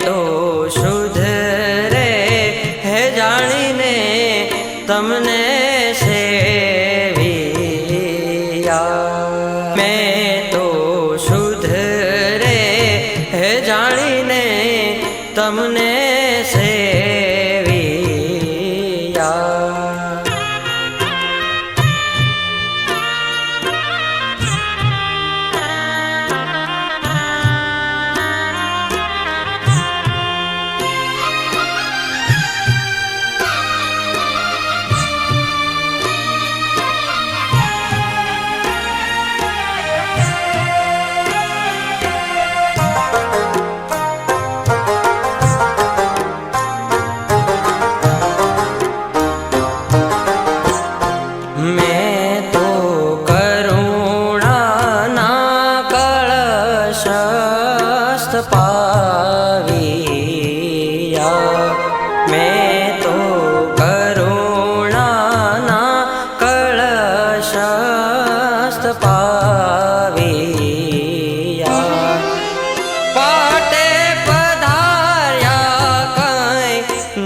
તો શું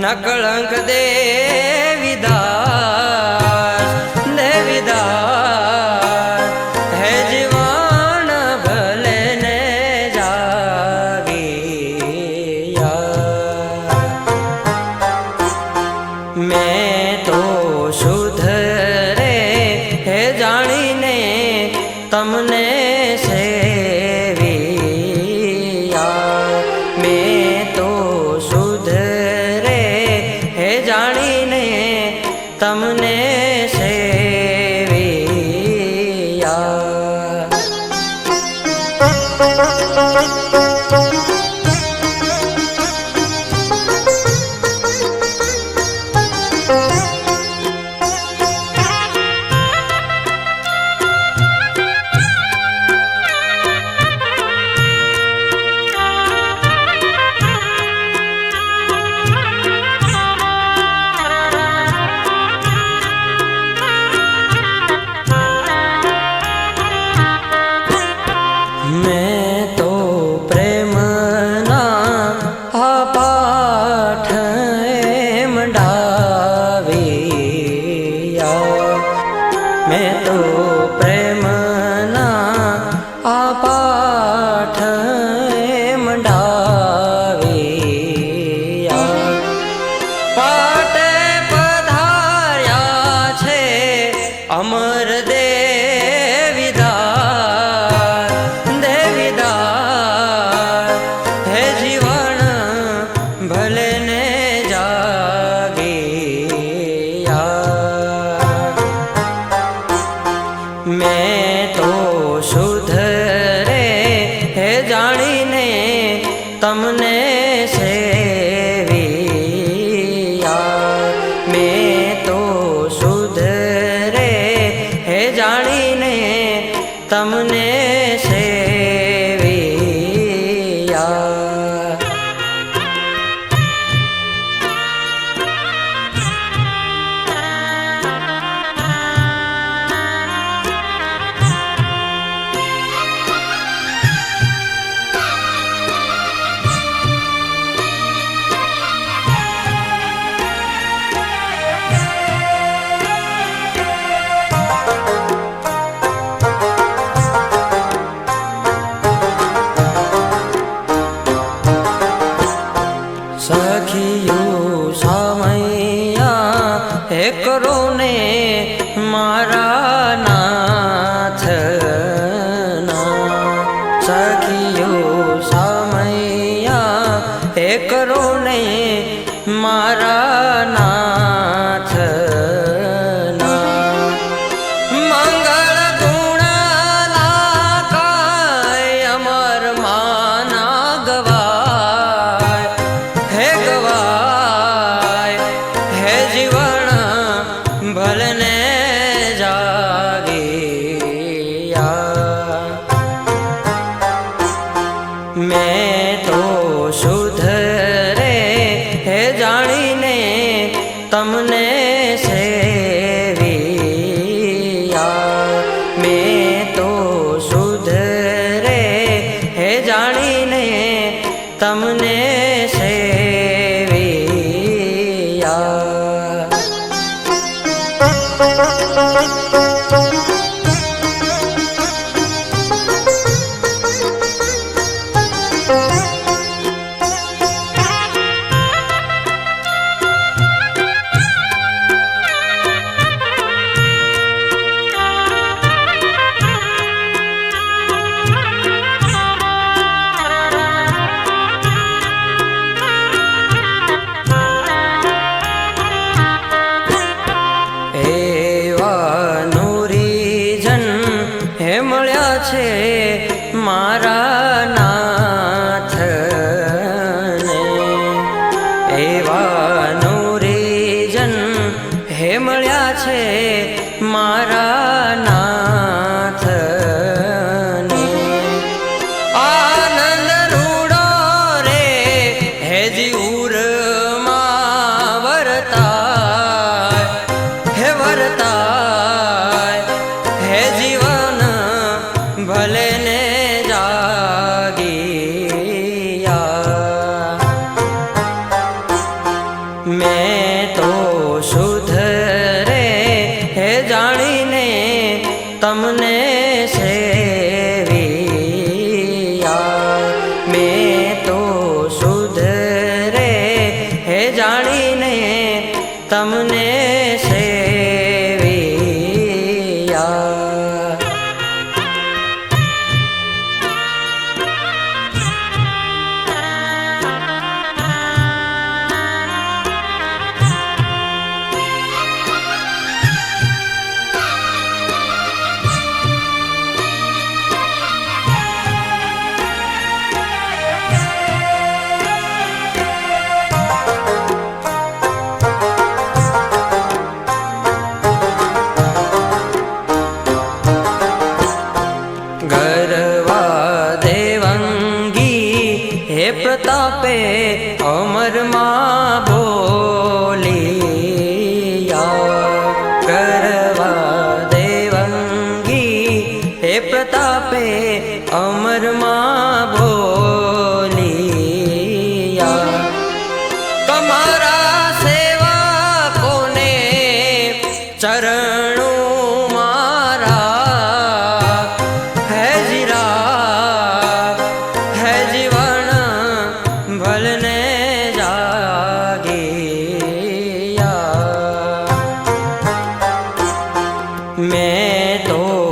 નકળંક દે. તમને સેવિયા. तमने કરો નહીં મારા તમને અમરમાં બોલિયા કરવા દેવંગી હે પ્રતાપે અમરમાં બોલિયા તમારા સેવા કોને ચરણ મેં તો